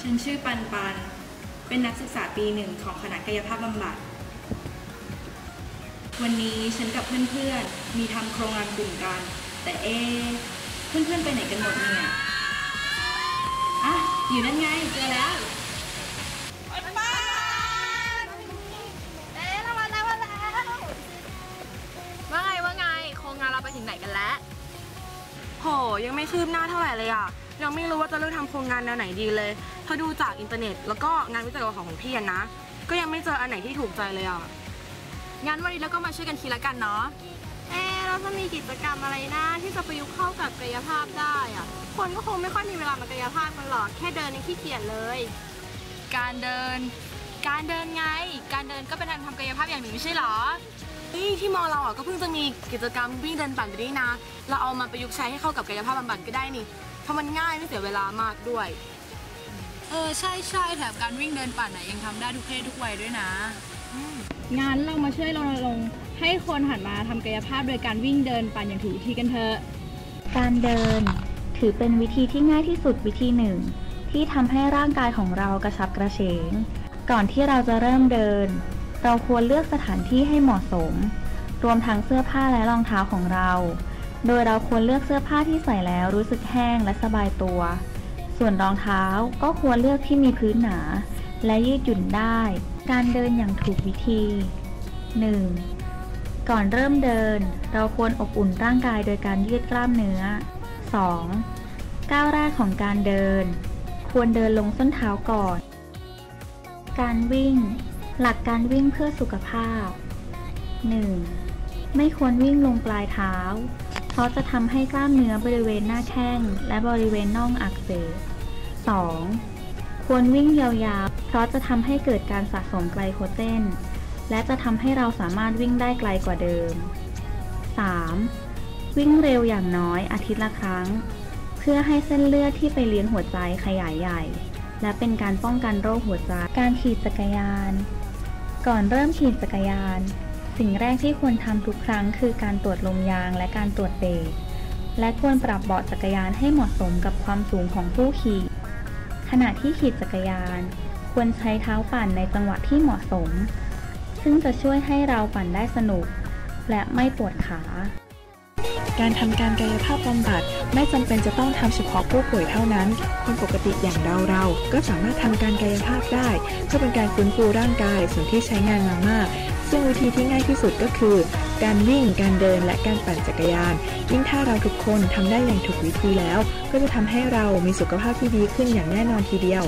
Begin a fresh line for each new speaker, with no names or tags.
ฉันชื่อปันปัน เป็นนักศึกษาปีหนึ่งของคณะกายภาพบำบัด วันนี้ฉันกับเพื่อนๆ มีทำโครงงานกลุ่มกัน แต่เอะเพื่อนๆ ไปไหนกันหมดเนี่ย อะ อยู่นั่นไง เจอแล้ว
ยังไม่คืบหน้าเท่าไหร่เลยอะยังไม่รู้ว่าจะเลือกทำโครงงานแนวไหนดีเลยพอดูจากอินเทอร์เน็ต แล้วก็งานวิจัยของของพี่อะนะ ก็ยังไม่เจออันไหนที่ถูกใจเลยอะ
งั้นวันนี้เราก็มาช่วยกันคิดละกันเนาะ เอ๊ะเราจะมีกิจกรรมอะไรนะที่จะประยุกต์เข้ากับกายภาพได้อะคนก็คงไม่ค่อยมีเวลามากายภาพกันหรอก แค่เดินยังขี้เกียจเลย การเดิน การเดินไง การเดินก็เป็นการทำกายภาพอย่างหนึ่งไม่ใช่หรอ
เฮ้ยที่มอเราอะก็เพิ่งจะมีกิจกรรมวิ่งเดินปั่นไปนี่นะ เราเอามาประยุกต์ใช้ให้เข้ากับกายภาพบำบัดก็ได้นี่ เพราะมันง่ายไม่เสียเวลามากด้วย
เออใช่ใช่แถมการวิ่งเดินป่านน่ะยังทำได้ทุกเพศทุกวัยด้วยนะ
งั้นเรามาช่วยรณรงค์ให้คนหันมาทำกายภาพโดยการวิ่งเดินปั่นอย่างถูกวิธีกันเถอะ
การเดิน ถือเป็นวิธีที่ง่ายที่สุดวิธีหนึ่ง ที่ทำให้ร่างกายของเรากระชับกระเฉง ก่อนที่เราจะเริ่มเดิน เราควรเลือกสถานที่ให้เหมาะสม รวมทั้งเสื้อผ้าและรองเท้าของเรา โดยเราควรเลือกเสื้อผ้าที่ใส่แล้วรู้สึกแห้งและสบายตัว ส่วนรองเท้าก็ควรเลือกที่มีพื้นหนา และยืดหยุ่นได้ การเดินอย่างถูกวิธี 1. ก่อนเริ่มเดิน เราควรอบอุ่นร่างกายโดยการยืดกล้ามเนื้อ 2. ก้าวแรกของการเดิน ควรเดินลงส้นเท้าก่อน การวิ่ง หลักการวิ่งเพื่อสุขภาพ 1. ไม่ควรวิ่งลงปลายเท้า เพราะจะทำให้กล้ามเนื้อบริเวณหน้าแข้งและบริเวณน่องอักเสบ 2. ควรวิ่งยาวๆ เพราะจะทำให้เกิดการสะสมไกลโคเจน และจะทำให้เราสามารถวิ่งได้ไกลกว่าเดิม 3. วิ่งเร็วอย่างน้อยอาทิตย์ละครั้ง เพื่อให้เส้นเลือดที่ไปเลี้ยงหัวใจขยายใหญ่ และเป็นการป้องกันโรคหัวใจ การขี่จักรยาน ก่อนเริ่มขี่จักรยาน สิ่งแรกที่ควรทำทุกครั้งคือการตรวจลมยางและการตรวจเบรกและควรปรับเบาะจักรยานให้เหมาะสมกับความสูงของผู้ขี่ ขณะที่ขี่จักรยาน ควรใช้เท้าปั่นในจังหวะที่เหมาะสม ซึ่งจะช่วยให้เราปั่นได้สนุก และไม่ปวดขา
การทำการกายภาพบำบัดไม่จำเป็นจะต้องทำเฉพาะผู้ป่วยเท่านั้น คนปกติอย่างเราเราก็สามารถทำการกายภาพได้เพื่อเป็นการฟื้นฟูร่างกายส่วนที่ใช้งานมามาก ซึ่งวิธีที่ง่ายที่สุดก็คือ การวิ่ง การเดินและการปั่นจักรยาน ยิ่งถ้าเราทุกคนทำได้อย่างถูกวิธีแล้ว ก็จะทำให้เรามีสุขภาพที่ดีขึ้นอย่างแน่นอนทีเดียว